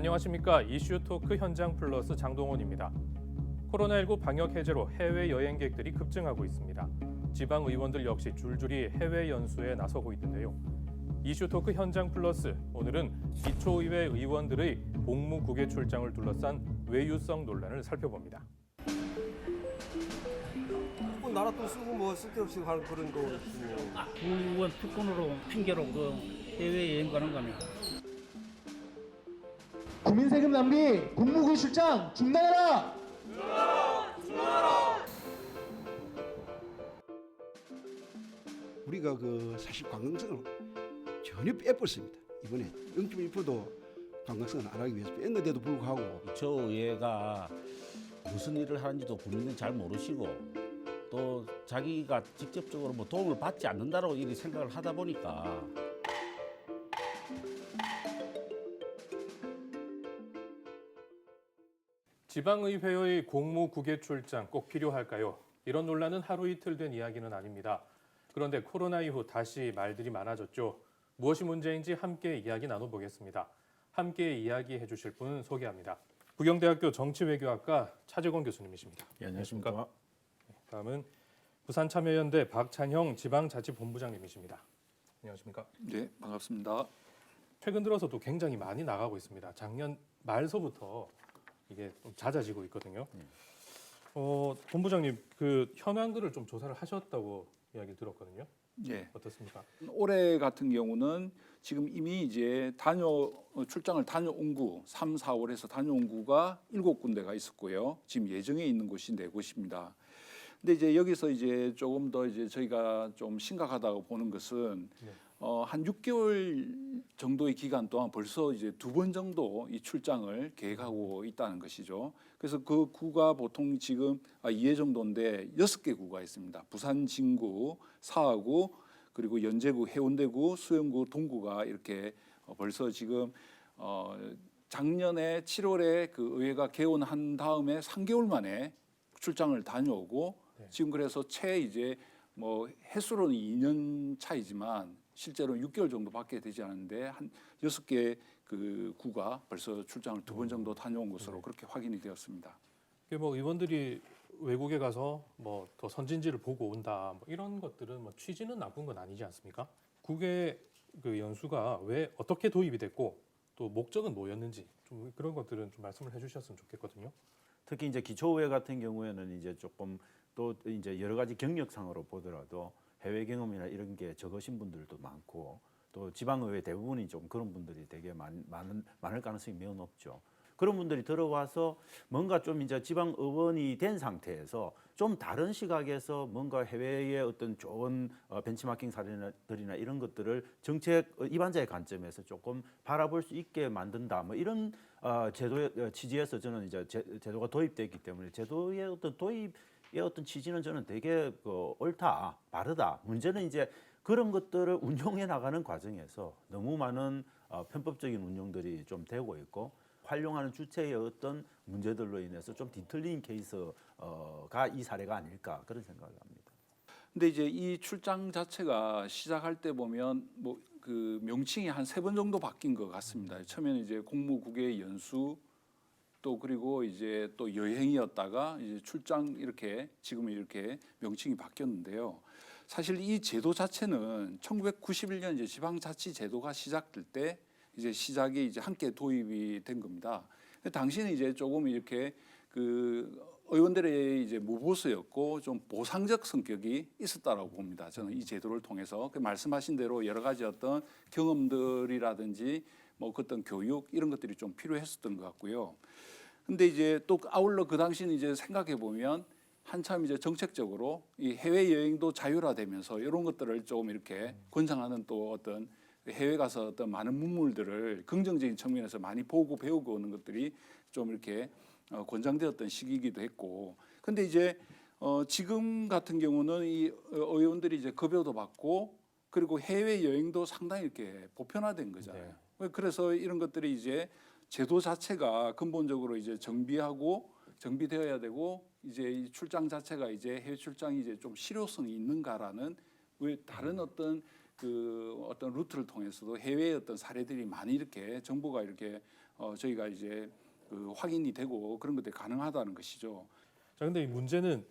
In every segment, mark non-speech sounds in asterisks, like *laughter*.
안녕하십니까 이슈 토크 현장 플러스 장동원입니다. 코로나19 방역 해제로 해외 여행객들이 급증하고 있습니다. 지방 의원들 역시 줄줄이 해외 연수에 나서고 있는데요. 이슈 토크 현장 플러스 오늘은 기초의회 의원들의 공무국외 출장을 둘러싼 외유성 논란을 살펴봅니다. 뭐 나라 돈 쓰고 뭐 쓸데없이 하는 그런 거 없으면 의원 특권으로 핑계로 그 해외 여행 가는 겁니다. 국민 세금 낭비, 국무부 출장 중단하라! 우리가 그 사실 관광성을 전혀 빼버렸습니다. 이번에 0.1%도 관광성을 안 하기 위해서 뺐는데도 불구하고 저 얘가 무슨 일을 하는지도 본인은 잘 모르시고 또 자기가 직접적으로 뭐 도움을 받지 않는다고 이리 생각을 하다 보니까 지방의회의 공무국외 출장 꼭 필요할까요? 이런 논란은 하루 이틀 된 이야기는 아닙니다. 그런데 코로나 이후 다시 말들이 많아졌죠. 무엇이 문제인지 함께 이야기 나눠보겠습니다. 함께 이야기해 주실 분 소개합니다. 부경대학교 정치외교학과 차재권 교수님이십니다. 예, 안녕하십니까? 다음은 부산참여연대 박찬형 지방자치본부장님이십니다. 안녕하십니까? 네, 반갑습니다. 최근 들어서도 굉장히 많이 나가고 있습니다. 작년 말서부터 이게 좀 잦아지고 있거든요. 어, 본부장님 그 현황들을 좀 조사를 하셨다고 이야기 들었거든요. 예. 어떻습니까? 올해 같은 경우는 지금 이미 이제 다녀 어, 출장을 다녀온 구 3, 4월에서 다녀온 구가 일곱 군데가 있었고요. 지금 예정에 있는 곳이 네 곳입니다. 근데 이제 여기서 이제 조금 더 이제 저희가 좀 심각하다고 보는 것은 네. 어, 한 6개월 정도의 기간 동안 벌써 이제 두 번 정도 이 출장을 계획하고 있다는 것이죠. 그래서 그 구가 보통 지금 아, 2회 정도인데 여섯 개 구가 있습니다. 부산 진구, 사하구, 그리고 연제구, 해운대구, 수영구, 동구가 이렇게 어, 벌써 지금 어, 작년에 7월에 그 의회가 개원한 다음에 3개월 만에 출장을 다녀오고 네. 지금 그래서 채 이제 뭐 횟수로는 2년 차이지만 실제로 6개월 정도밖에 되지 않은데 한 여섯 개그 구가 벌써 출장을 두 번 정도 다녀온 것으로 네. 그렇게 확인이 되었습니다. 이게 뭐 의원들이 외국에 가서 뭐 더 선진지를 보고 온다 뭐 이런 것들은 뭐 취지는 나쁜 건 아니지 않습니까? 국외 그 연수가 왜 어떻게 도입이 됐고 또 목적은 뭐였는지 좀 그런 것들은 좀 말씀을 해주셨으면 좋겠거든요. 특히 이제 기초의회 같은 경우에는 이제 조금 또 이제 여러 가지 경력상으로 보더라도 해외 경험이나 이런 게 적으신 분들도 많고 또 지방의회 대부분이 좀 그런 분들이 되게 많, 많은 많을 가능성이 매우 높죠. 그런 분들이 들어와서 뭔가 좀 이제 지방 의원이 된 상태에서 좀 다른 시각에서 뭔가 해외의 어떤 좋은 어, 벤치마킹 사례들이나 이런 것들을 정책 어, 입안자의 관점에서 조금 바라볼 수 있게 만든다. 뭐 이런 어, 제도의 어, 취지에서 저는 이제 제, 제도가 도입됐기 때문에 제도의 어떤 도입의 어떤 취지는 저는 되게 그 옳다, 바르다. 문제는 이제 그런 것들을 운용해 나가는 과정에서 너무 많은 어, 편법적인 운용들이 좀 되고 있고 활용하는 주체의 어떤 문제들로 인해서 좀 뒤틀린 케이스가 이 사례가 아닐까 그런 생각을 합니다. 근데 이제 이 출장 자체가 시작할 때 보면 뭐 그 명칭이 한 세 번 정도 바뀐 것 같습니다. 처음에는 이제 공무국외 연수 또 그리고 이제 또 여행이었다가 이제 출장 이렇게 지금 이렇게 명칭이 바뀌었는데요. 사실 이 제도 자체는 1991년 이제 지방자치 제도가 시작될 때 이제 시작이 이제 함께 도입이 된 겁니다. 당시는 이제 조금 이렇게 그 의원들의 이제 무보수였고 좀 보상적 성격이 있었다라고 봅니다. 저는 이 제도를 통해서 그 말씀하신 대로 여러 가지 어떤 경험들이라든지 뭐그 어떤 교육 이런 것들이 좀 필요했었던 것 같고요. 근데 이제 또 아울러 그 당시는 이제 생각해 보면 한참 이제 정책적으로 이 해외 여행도 자율화되면서 이런 것들을 조금 이렇게 권장하는 또 어떤 해외 가서 어떤 많은 문물들을 긍정적인 측면에서 많이 보고 배우고 오는 것들이 좀 이렇게 어, 권장되었던 시기이기도 했고 근데 이제 어, 지금 같은 경우는 이 의원들이 이제 급여도 받고 그리고 해외 여행도 상당히 이렇게 보편화된 거잖아요. 그래서 이런 것들이 이제 제도 자체가 근본적으로 이제 정비하고 정비되어야 되고 이제 이 출장 자체가 이제 해외 출장이 이제 좀 실효성이 있는가라는 왜 다른 어떤 그 어떤 루트를 통해서도 해외의 어떤 사례들이 많이 이렇게 정부가 이렇게 어, 저희가 이제 그 확인이 되고 그런 것들이 가능하다는 것이죠. 자, 근데 이 문제는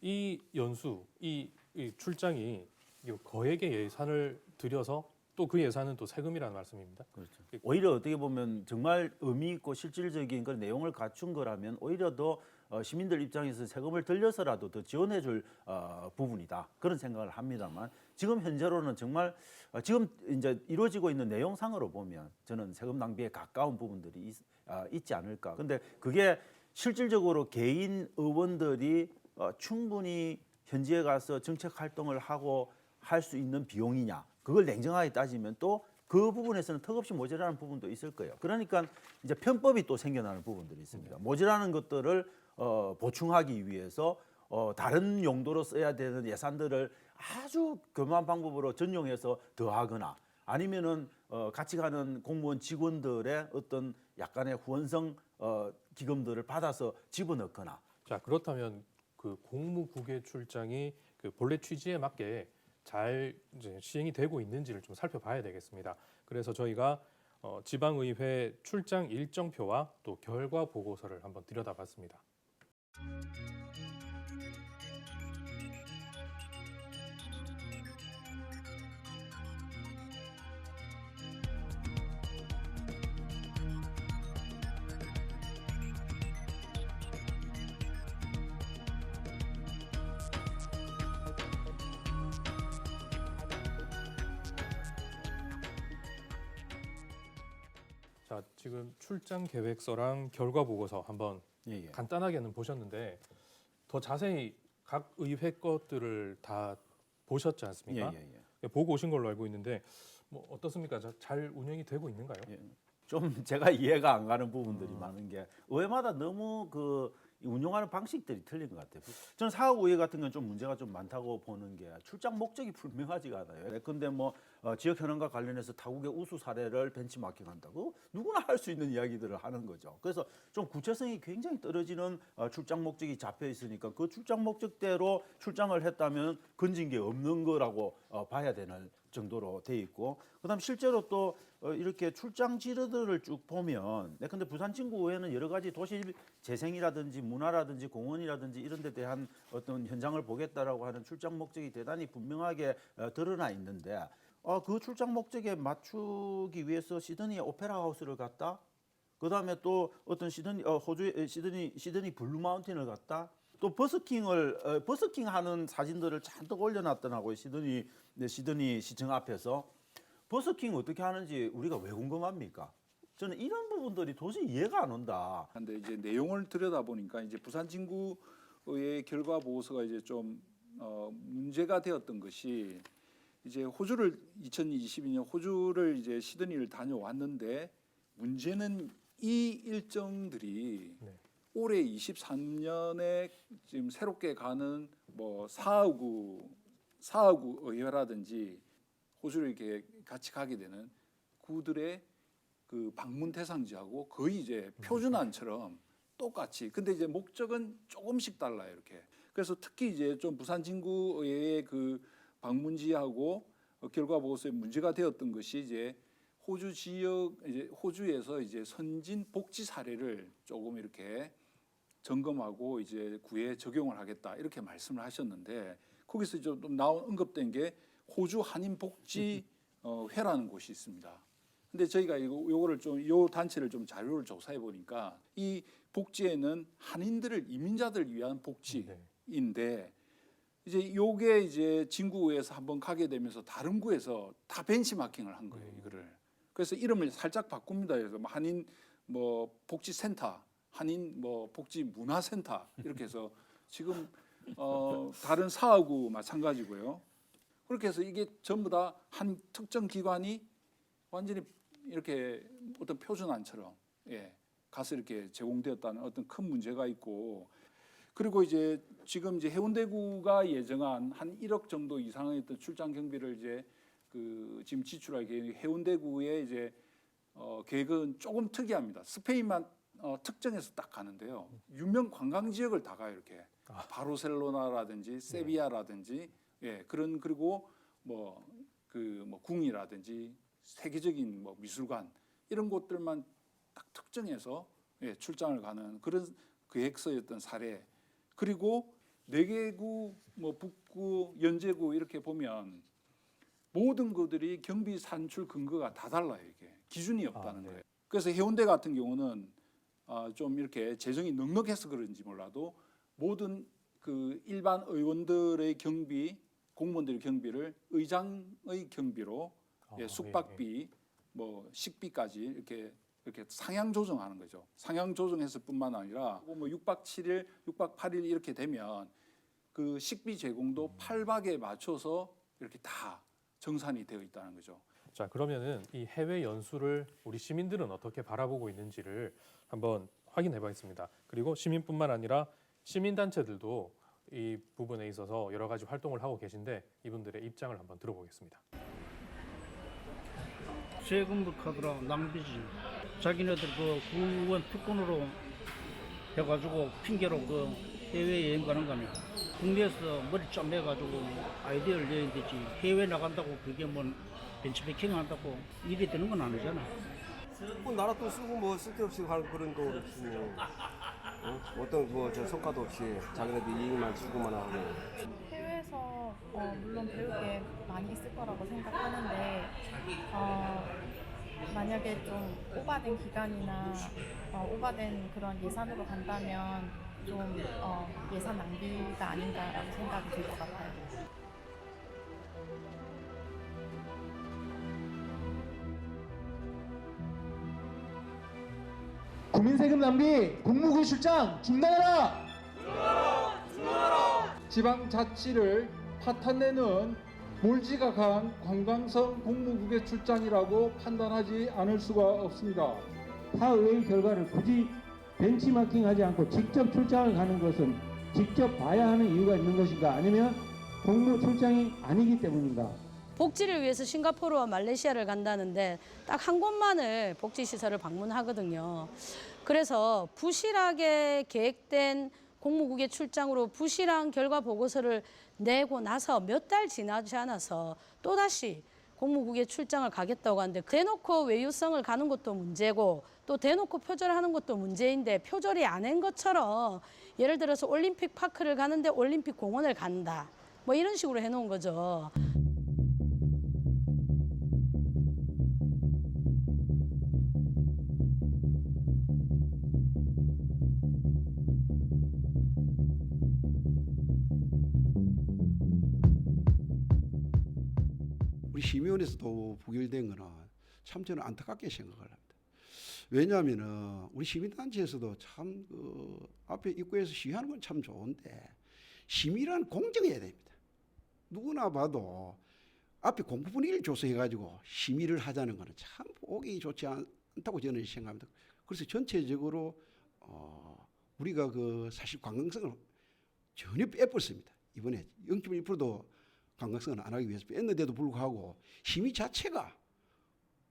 이 연수, 이, 이 출장이 이 거액의 예산을 들여서 또 그 예산은 또 세금이라는 말씀입니다. 그렇죠. 오히려 어떻게 보면 정말 의미 있고 실질적인 그런 내용을 갖춘 거라면 오히려 더 어, 시민들 입장에서 세금을 들려서라도 더 지원해줄 어, 부분이다 그런 생각을 합니다만 지금 현재로는 정말 어, 지금 이제 이루어지고 있는 내용상으로 보면 저는 세금 낭비에 가까운 부분들이 있, 아, 있지 않을까. 근데 그게 실질적으로 개인 의원들이 어, 충분히 현지에 가서 정책 활동을 하고 할 수 있는 비용이냐 그걸 냉정하게 따지면 또 그 부분에서는 턱없이 모자라는 부분도 있을 거예요. 그러니까 이제 편법이 또 생겨나는 부분들이 있습니다. 모자라는 것들을 어, 보충하기 위해서 어, 다른 용도로 써야 되는 예산들을 아주 교묘한 방법으로 전용해서 더하거나 아니면은 어, 같이 가는 공무원 직원들의 어떤 약간의 후원성 어, 기금들을 받아서 집어넣거나 자, 그렇다면 그 공무국외 출장이 그 본래 취지에 맞게 잘 이제 시행이 되고 있는지를 좀 살펴봐야 되겠습니다. 그래서 저희가 어, 지방의회 출장 일정표와 또 결과 보고서를 한번 들여다봤습니다. 출장 계획서랑 결과 보고서 한번 예, 예. 간단하게는 보셨는데 더 자세히 각 의회 것들을 다 보셨지 예, 않습니까? 예, 예. 보고 오신 걸로 알고 있는데 뭐 어떻습니까? 자- 잘 운영이 되고 있는가요? 예. 좀 *laughs* 제가 이해가 안 가는 부분들이 많은 게 의회마다 너무 그이 운영하는 방식들이 틀린 것 같아요. 저는 사학의회 같은 경우는 좀 문제가 좀 많다고 보는 게 출장 목적이 분명하지가 않아요. 근데 뭐 어, 지역 현황과 관련해서 타국의 우수 사례를 벤치마킹한다고 누구나 할 수 있는 이야기들을 하는 거죠. 그래서 좀 구체성이 굉장히 떨어지는 어, 출장 목적이 잡혀 있으니까 그 출장 목적대로 출장을 했다면 건진 게 없는 거라고 어, 봐야 되는 정도로 돼 있고 그다음 실제로 또 어, 이렇게 출장 지르들을 쭉 보면 네, 근데 부산 진구의회는 여러 가지 도시 재생이라든지 문화라든지 공원이라든지 이런 데 대한 어떤 현장을 보겠다라고 하는 출장 목적이 대단히 분명하게 어, 드러나 있는데 어, 그 출장 목적에 맞추기 위해서 시드니 오페라 하우스를 갔다? 그다음에 또 어떤 시드니 어, 호주 시드니 시드니 블루 마운틴을 갔다 또 버스킹을 어, 버스킹 하는 사진들을 잔뜩 올려놨더라고요 시드니 네, 시드니 시청 앞에서 버스킹 어떻게 하는지 우리가 왜 궁금합니까? 저는 이런 부분들이 도저히 이해가 안 온다. 근데 이제 내용을 들여다 보니까 이제 부산 진구의 결과 보고서가 이제 좀 어, 문제가 되었던 것이 이제 호주를 2022년 호주를 이제 시드니를 다녀왔는데 문제는 이 일정들이 네. 올해 23년에 지금 새롭게 가는 뭐 사하구 사하구 의회라든지 호주를 이렇게 같이 가게 되는 구들의 그 방문 대상지하고 거의 이제 표준안처럼 똑같이. 근데 이제 목적은 조금씩 달라요 이렇게. 그래서 특히 이제 좀 부산 진구의 그 방문지하고 어, 결과 보고서에 문제가 되었던 것이 이제 호주 지역 이제 호주에서 이제 선진 복지 사례를 조금 이렇게 점검하고 이제 구에 적용을 하겠다 이렇게 말씀을 하셨는데 거기서 좀 나온 언급된 게 호주 한인 복지 *laughs* 어, 회라는 곳이 있습니다. 근데 저희가 이거 요거를 좀 요 단체를 좀 자료를 조사해 보니까 이 복지에는 한인들을 이민자들 위한 복지인데 이제 요게 이제 진구에서 한번 가게 되면서 다른 구에서 다 벤치마킹을 한 거예요 이거를. 그래서 이름을 살짝 바꿉니다. 그래서 뭐 한인 뭐 복지센터 한인 뭐 복지 문화센터 이렇게 해서 지금 어 다른 사하구 마찬가지고요 그렇게 해서 이게 전부 다 한 특정 기관이 완전히 이렇게 어떤 표준안처럼 예 가서 이렇게 제공되었다는 어떤 큰 문제가 있고 그리고 이제 지금 이제 해운대구가 예정한 한 1억 정도 이상의 어떤 출장 경비를 이제 그 지금 지출할 계획 해운대구의 이제 어 계획은 조금 특이합니다. 스페인만 어 특정해서 딱 가는데요. 유명 관광 지역을 다 가요 이렇게 바르셀로나라든지 세비야라든지 예 그런 그리고 뭐 그 뭐 궁이라든지 세계적인 뭐 미술관 이런 곳들만 딱 특정해서 예, 출장을 가는 그런 계획서였던 사례. 그리고 내개구, 뭐 북구, 연제구 이렇게 보면 모든 것들이 경비 산출 근거가 다 달라요 이게 기준이 없다는 네. 거예요. 그래서 해운대 같은 경우는 아, 좀 이렇게 재정이 넉넉해서 그런지 몰라도 모든 그 일반 의원들의 경비 공무원들의 경비를 의장의 경비로 아, 예, 숙박비 뭐 식비까지 이렇게 이렇게 상향 조정하는 거죠. 상향 조정했을 뿐만 아니라 뭐 6박 7일, 6박 8일 이렇게 되면 그 식비 제공도 8박에 맞춰서 이렇게 다 정산이 되어 있다는 거죠. 자 그러면은 이 해외 연수를 우리 시민들은 어떻게 바라보고 있는지를 한번 확인해 보겠습니다. 그리고 시민뿐만 아니라 시민 단체들도 이 부분에 있어서 여러 가지 활동을 하고 계신데 이분들의 입장을 한번 들어보겠습니다. 세금도 카드라 낭비지. 자기네들 그 구원 특권으로 해가지고 핑계로 그 해외 여행 가는 거니 국내에서 머리 좀 해가지고 아이디어를 내야 되지 해외 나간다고 그게 뭐 벤치메킹 한다고 일이 되는 건 아니잖아. 뭐 나라 돈 쓰고 뭐 쓸데없이 하는 그런 거 없이 뭐 어? 어떤 뭐저 성과도 없이 자기네들 이익만 추구만 하고 해외에서 어, 물론 배울 게 많이 있을 거라고 생각하는데 어, 만약에 좀 오바된 기간이나 어, 오바된 그런 예산으로 간다면 좀 어, 예산 낭비가 아닌가라고 생각이 들 것 같아요. 국민 세금 낭비 국무부 출장 중단하라. 지방자치를 파탄내는 몰지각한 관광성 공무국의 출장이라고 판단하지 않을 수가 없습니다. 타의의 결과를 굳이 벤치마킹하지 않고 직접 출장을 가는 것은 직접 봐야 하는 이유가 있는 것인가 아니면 공무 출장이 아니기 때문인가 복지를 위해서 싱가포르와 말레이시아를 간다는데 딱 한 곳만을 복지시설을 방문하거든요. 그래서 부실하게 계획된 공무국의 출장으로 부실한 결과 보고서를 내고 나서 몇 달 지나지 않아서 또다시 공무국의 출장을 가겠다고 하는데 대놓고 외유성을 가는 것도 문제고 또 대놓고 표절하는 것도 문제인데 표절이 안 한 것처럼 예를 들어서 올림픽 파크를 가는데 올림픽 공원을 간다. 뭐 이런 식으로 해놓은 거죠. 우리 심의원에서도 부결된 거는 참 저는 안타깝게 생각을 합니다. 왜냐하면은 우리 시민단체에서도 참 그 앞에 입구에서 시위하는 건 참 좋은데 심의란 공정해야 됩니다. 누구나 봐도 앞에 공부 분위기를 조성해가지고 심의를 하자는 거는 참 보기 좋지 않다고 저는 생각합니다. 그래서 전체적으로 어 우리가 그 사실 관광성을 전혀 빼버렸습니다. 이번에 0.1%도 관광성을 안 하기 위해서 뺐는데도 불구하고 심의 자체가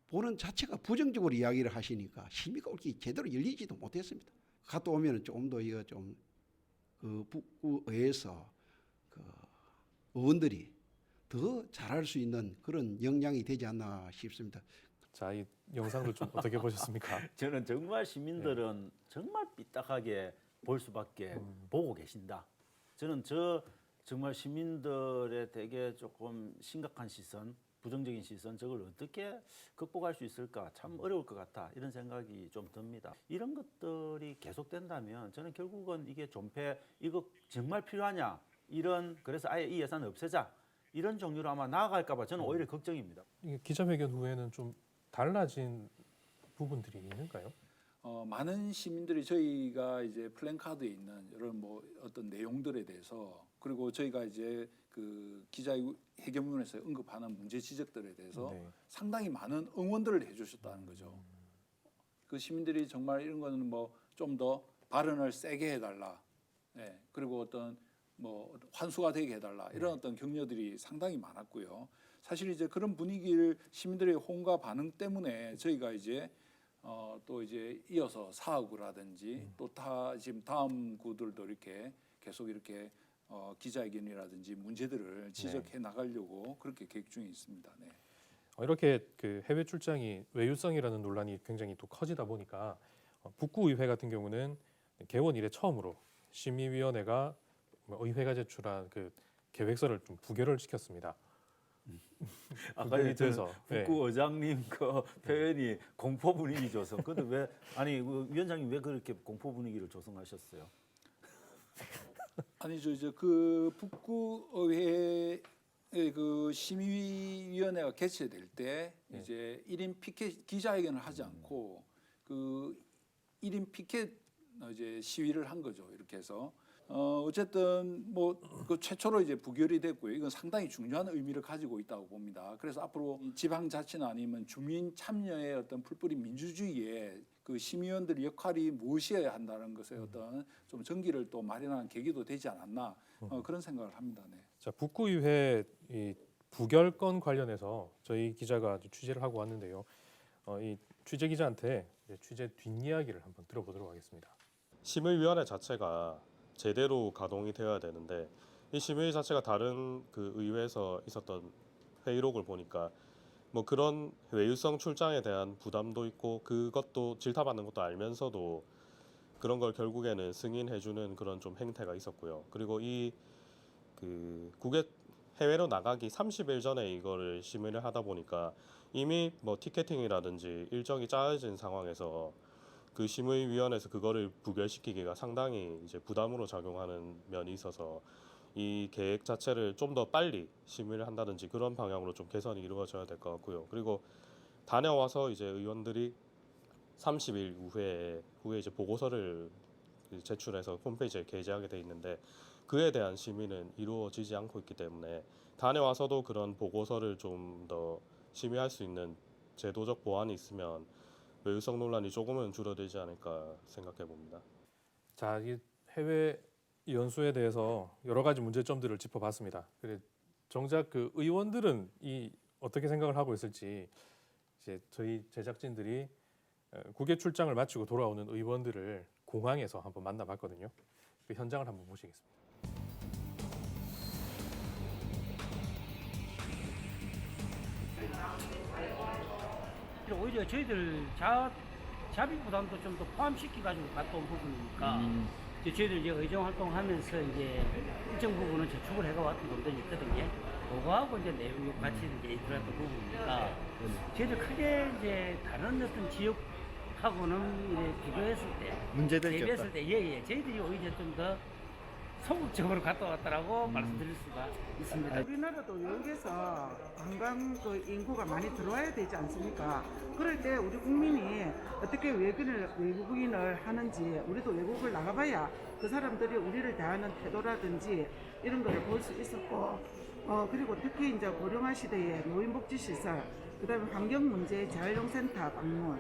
보는 자체가 부정적으로 이야기를 하시니까 심의가 그렇게 제대로 열리지도 못했습니다. 갔다 오면은 좀더 이거 좀그 북구에서 그 의원들이 더 잘할 수 있는 그런 역량이 되지 않나 싶습니다. 자 이 영상도 좀 어떻게 보셨습니까? *laughs* 저는 정말 시민들은 정말 삐딱하게 볼 수밖에 보고 계신다. 저는 저 정말 시민들의 되게 조금 심각한 시선, 부정적인 시선, 저걸 어떻게 극복할 수 있을까 참 어려울 것 같다 이런 생각이 좀 듭니다. 이런 것들이 계속된다면 저는 결국은 이게 존폐 이거 정말 필요하냐 이런 그래서 아예 이 예산 없애자 이런 종류로 아마 나아갈까봐 저는 오히려 걱정입니다. 이게 기자회견 후에는 좀 달라진 부분들이 있는가요? 어, 많은 시민들이 저희가 이제 플랜카드에 있는 이런 뭐 어떤 내용들에 대해서 그리고 저희가 이제 그 기자회견문에서 언급하는 문제 지적들에 대해서 네. 상당히 많은 응원들을 해주셨다는 거죠. 그 시민들이 정말 이런 거는 뭐 좀 더 발언을 세게 해달라. 예, 그리고 어떤 뭐 환수가 되게 해달라 이런 어떤 격려들이 상당히 많았고요. 사실 이제 그런 분위기를 시민들의 호응과 반응 때문에 저희가 이제 어, 또 이제 이어서 사구라든지 또다 지금 다음 구들도 이렇게 계속 이렇게 어, 기자회견이라든지 문제들을 지적해 나가려고 그렇게 계획 중에 있습니다. 네. 어, 이렇게 그 해외 출장이 외유성이라는 논란이 굉장히 또 커지다 보니까 어, 북구의회 같은 경우는 개원 이래 처음으로 심의위원회가 뭐 의회가 제출한 그 계획서를 좀 부결을 시켰습니다. 아까 부결이 얘기했던 돼서 네. 북구 의장님 그 표현이 공포 분위기 조성. 근데 왜 아니 그 위원장님 왜 그렇게 공포 분위기를 조성하셨어요? 아니 저저그 북구 의회의 그 심의위원회가 개최될 때 네. 이제 1인 피켓 기자회견을 하지 않고 그 1인 피켓 어, 이제 시위를 한 거죠. 이렇게 해서 어 어쨌든 뭐 그 최초로 이제 부결이 됐고요. 이건 상당히 중요한 의미를 가지고 있다고 봅니다. 그래서 앞으로 이 지방자치나 아니면 주민 참여의 어떤 풀뿌리 민주주의에 그 심의원들의 역할이 무엇이어야 한다는 것에 어떤 좀 전기를 또 마련하는 계기도 되지 않았나 어, 그런 생각을 합니다. 네. 자 북구의회 이 부결권 관련해서 저희 기자가 아주 취재를 하고 왔는데요. 어, 이 취재 기자한테 이제 취재 뒷이야기를 한번 들어보도록 하겠습니다. 심의위원회 자체가 제대로 가동이 되어야 되는데 이 심의 자체가 다른 그 의회에서 있었던 회의록을 보니까 뭐 그런 외유성 출장에 대한 부담도 있고 그것도 질타받는 것도 알면서도 그런 걸 결국에는 승인해주는 그런 좀 행태가 있었고요. 그리고 이 그 국외 해외로 나가기 30일 전에 이거를 심의를 하다 보니까 이미 뭐 티켓팅이라든지 일정이 짜여진 상황에서 그 심의위원회에서 그거를 부결시키기가 상당히 이제 부담으로 작용하는 면이 있어서 이 계획 자체를 좀 더 빨리 심의를 한다든지 그런 방향으로 좀 개선이 이루어져야 될 것 같고요. 그리고 다녀와서 이제 의원들이 30일 후에 후에 이제 보고서를 제출해서 홈페이지에 게재하게 돼 있는데 그에 대한 심의는 이루어지지 않고 있기 때문에 다녀와서도 그런 보고서를 좀 더 심의할 수 있는 제도적 보완이 있으면 외유성 논란이 조금은 줄어들지 않을까 생각해 봅니다. 자, 이 해외 연수에 대해서 여러 가지 문제점들을 짚어봤습니다. 그래 정작 그 의원들은 이 어떻게 생각을 하고 있을지 이제 저희 제작진들이 어, 국외 출장을 마치고 돌아오는 의원들을 공항에서 한번 만나봤거든요. 그 현장을 한번 보시겠습니다. 오히려 저희들 자, 자비 부담도 좀 더 포함시켜가지고 온 부분이니까 이제 저희들 이제 의정 활동하면서 이제 일정 부분은 저축을 해가 왔던 돈들이 있거든요. 그거하고 이제 내용이 같이 이제 들어갔던 부분이니까 저희들 크게 이제 다른 어떤 지역 하고는 이제 비교했을 때 문제될 게 대비했을. 때 예예 저희들이 오히려 좀더 소극적으로 갔다 왔다라고 말씀드릴 수가 있습니다. 우리나라도 외국에서 관광 그 인구가 많이 들어와야 되지 않습니까? 그럴 때 우리 국민이 어떻게 외국인을, 외국인을 하는지 우리도 외국을 나가봐야 그 사람들이 우리를 대하는 태도라든지 이런 거를 볼수 있었고 어, 그리고 특히 이제 고령화 시대에 노인복지시설 그 다음에 환경 문제 재활용센터 방문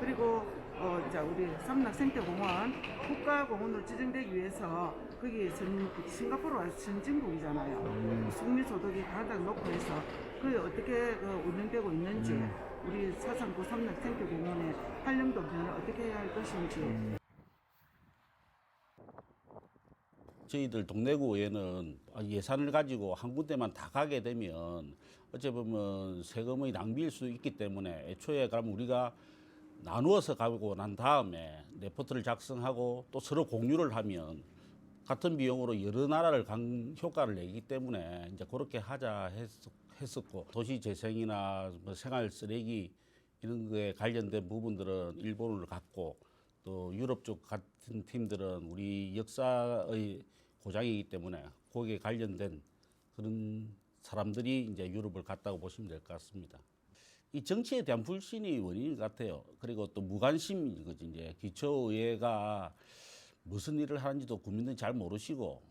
그리고 어, 이제 우리 삼락생태공원 국가공원으로 지정되기 위해서 거기 선, 싱가포르와 선진국이잖아요. 국민 소득이 가장 높고 해서 그게 어떻게 그 운영되고 있는지 우리 사상구 삼락 생태공원의 활용도 변을 어떻게 해야 할 것인지. 저희들 동래구에는 예산을 가지고 한 군데만 다 가게 되면 어찌 보면 세금의 낭비일 수 있기 때문에 애초에 그럼 우리가 나누어서 가고 난 다음에 레포트를 작성하고 또 서로 공유를 하면 같은 비용으로 여러 나라를 간 효과를 내기 때문에 이제 그렇게 하자 했, 했었고 도시 재생이나 뭐 생활 쓰레기 이런 거에 관련된 부분들은 일본을 갔고 또 유럽 쪽 같은 팀들은 우리 역사의 고장이기 때문에 거기에 관련된 그런 사람들이 이제 유럽을 갔다고 보시면 될 것 같습니다. 이 정치에 대한 불신이 원인인 것 같아요. 그리고 또 무관심인 거지 이제 기초의회가 무슨 일을 하는지도 국민들이 잘 모르시고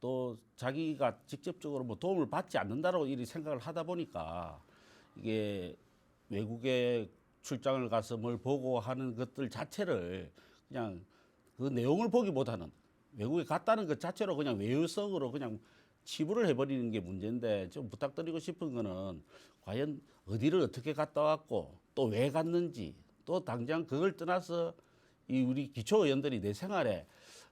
또 자기가 직접적으로 뭐 도움을 받지 않는다고 이리 생각을 하다 보니까 이게 외국에 출장을 가서 뭘 보고 하는 것들 자체를 그냥 그 내용을 보기보다는 외국에 갔다는 것 자체로 그냥 외유성으로 그냥 치부를 해버리는 게 문제인데 좀 부탁드리고 싶은 거는 과연 어디를 어떻게 갔다 왔고 또 왜 갔는지 또 당장 그걸 떠나서 이 우리 기초 의원들이 내 생활에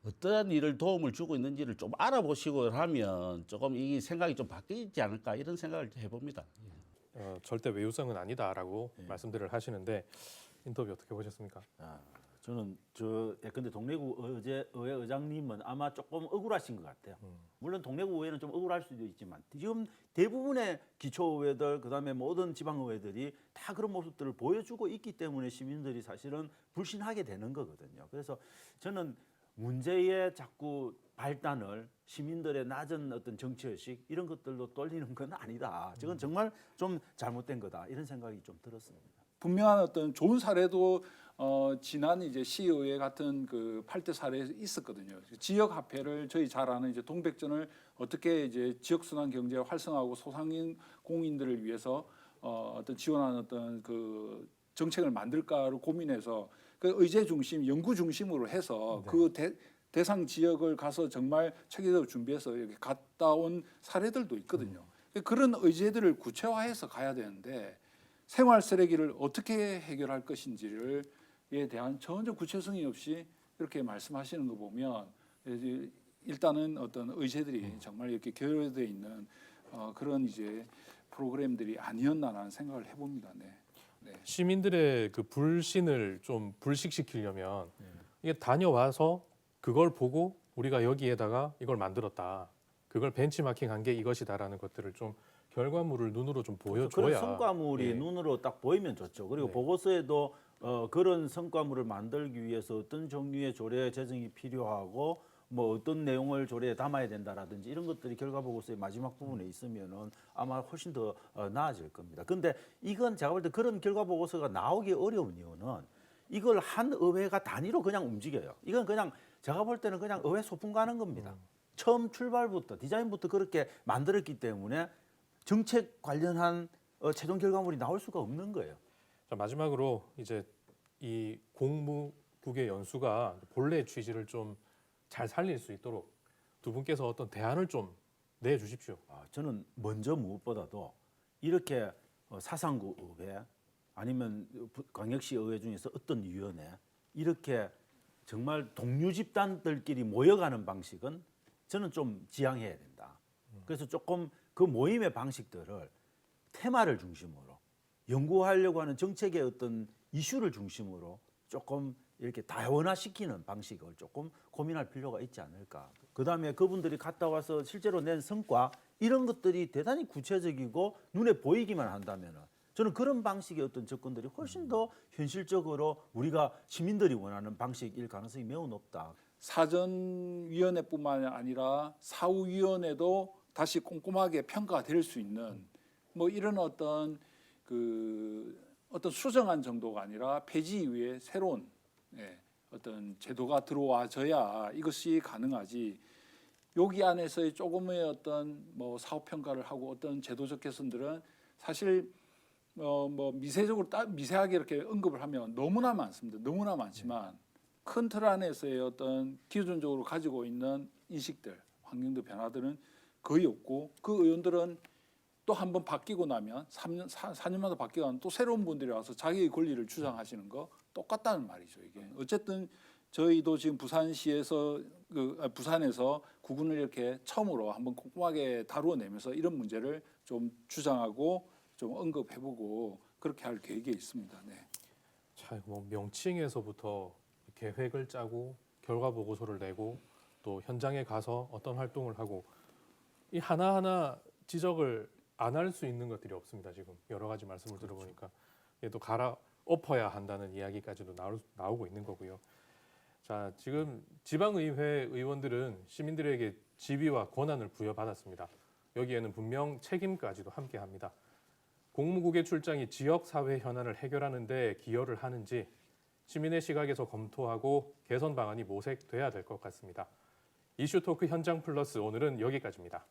어떠한 일을 도움을 주고 있는지를 좀 알아보시고 하면 조금 이 생각이 좀 바뀌지 않을까 이런 생각을 해봅니다. 어, 절대 외유성은 아니다라고 예. 말씀들을 하시는데 인터뷰 어떻게 보셨습니까? 아, 저는 저 예컨대 동래구 의제 의회 의장님은 아마 조금 억울하신 것 같아요. 물론 동래구 의회는 좀 억울할 수도 있지만 지금 대부분의 기초의회들 그다음에 모든 지방의회들이 다 그런 모습들을 보여주고 있기 때문에 시민들이 사실은 불신하게 되는 거거든요. 그래서 저는 문제의 자꾸 발단을 시민들의 낮은 어떤 정치의식 이런 것들로 돌리는 건 아니다. 저건 정말 좀 잘못된 거다 이런 생각이 좀 들었습니다. 분명한 어떤 좋은 사례도 어, 지난 이제 시의회 같은 그 8대 사례에 있었거든요. 지역 화폐를 저희 잘 아는 이제 동백전을 어떻게 이제 지역 순환 경제를 활성화하고 소상인 공인들을 위해서 어, 어떤 지원하는 어떤 그 정책을 만들까를 고민해서 그 의제 중심, 연구 중심으로 해서 그 대, 대상 지역을 가서 정말 체계적으로 준비해서 이렇게 갔다 온 사례들도 있거든요. 그런 의제들을 구체화해서 가야 되는데 생활 쓰레기를 어떻게 해결할 것인지를 에 대한 전혀 구체성이 없이 이렇게 말씀하시는 거 보면 이제 일단은 어떤 의제들이 정말 이렇게 결여되어 있는 어, 그런 이제 프로그램들이 아니었나라는 생각을 해봅니다. 네. 네. 시민들의 그 불신을 좀 불식시키려면 네. 이게 다녀와서 그걸 보고 우리가 여기에다가 이걸 만들었다. 그걸 벤치마킹한 게 이것이다라는 것들을 좀 결과물을 눈으로 좀 보여줘야 그런 성과물이 예. 눈으로 딱 보이면 좋죠. 그리고 네. 보고서에도 어, 그런 성과물을 만들기 위해서 어떤 종류의 조례 제정이 필요하고 뭐 어떤 내용을 조례에 담아야 된다라든지 이런 것들이 결과 보고서의 마지막 부분에 있으면은 아마 훨씬 더 어, 나아질 겁니다. 근데 이건 제가 볼 때 그런 결과 보고서가 나오기 어려운 이유는 이걸 한 의회가 단위로 그냥 움직여요. 이건 그냥 제가 볼 때는 그냥 의회 소풍 가는 겁니다. 처음 출발부터 디자인부터 그렇게 만들었기 때문에 정책 관련한 어, 최종 결과물이 나올 수가 없는 거예요. 자, 마지막으로 이제 이 공무국의 연수가 본래 취지를 좀 잘 살릴 수 있도록 두 분께서 어떤 대안을 좀 내주십시오. 아, 저는 먼저 무엇보다도 이렇게 어, 사상구 의회 아니면 부- 광역시 의회 중에서 어떤 위원회 이렇게 정말 동료 집단들끼리 모여가는 방식은 저는 좀 지양해야 된다. 그래서 조금 그 모임의 방식들을 테마를 중심으로 연구하려고 하는 정책의 어떤 이슈를 중심으로 조금 이렇게 다원화시키는 방식을 조금 고민할 필요가 있지 않을까. 그 다음에 그분들이 갔다 와서 실제로 낸 성과 이런 것들이 대단히 구체적이고 눈에 보이기만 한다면은 저는 그런 방식의 어떤 접근들이 훨씬 더 현실적으로 우리가 시민들이 원하는 방식일 가능성이 매우 높다. 사전위원회뿐만 아니라 사후위원회도 다시 꼼꼼하게 평가가 될수 있는 뭐 이런 어떤 그 어떤 수정한 정도가 아니라 폐지 이후에 새로운 예, 어떤 제도가 들어와져야 이것이 가능하지. 여기 안에서의 조금의 어떤 뭐 사후 평가를 하고 어떤 제도적 개선들은 사실 어 뭐 미세적으로 따, 미세하게 이렇게 언급을 하면 너무나 많습니다. 너무나 많지만 큰 틀 안에서의 어떤 기존적으로 가지고 있는 인식들, 환경적 변화들은 거의 없고 그 의원들은 또 한 번 바뀌고 나면 3년, 4, 4년마다 바뀌고 나면 또 새로운 분들이 와서 자기의 권리를 주장하시는 거 똑같다는 말이죠. 이게 어쨌든 저희도 지금 부산시에서 그 아, 부산에서 구군을 이렇게 처음으로 한번 꼼꼼하게 다루어내면서 이런 문제를 좀 주장하고 좀 언급해보고 그렇게 할 계획이 있습니다. 네. 자, 뭐 명칭에서부터 계획을 짜고 결과 보고서를 내고 또 현장에 가서 어떤 활동을 하고 이 하나하나 지적을 안 할 수 있는 것들이 없습니다. 지금 여러 가지 말씀을 들어보니까 얘도 갈아 엎어야 한다는 이야기까지도 나올, 나오고 있는 거고요. 자, 지금 지방의회 의원들은 시민들에게 지위와 권한을 부여받았습니다. 여기에는 분명 책임까지도 함께합니다. 공무국의 출장이 지역 사회 현안을 해결하는 데 기여를 하는지 시민의 시각에서 검토하고 개선 방안이 모색돼야 될 것 같습니다. 이슈 토크 현장 플러스 오늘은 여기까지입니다.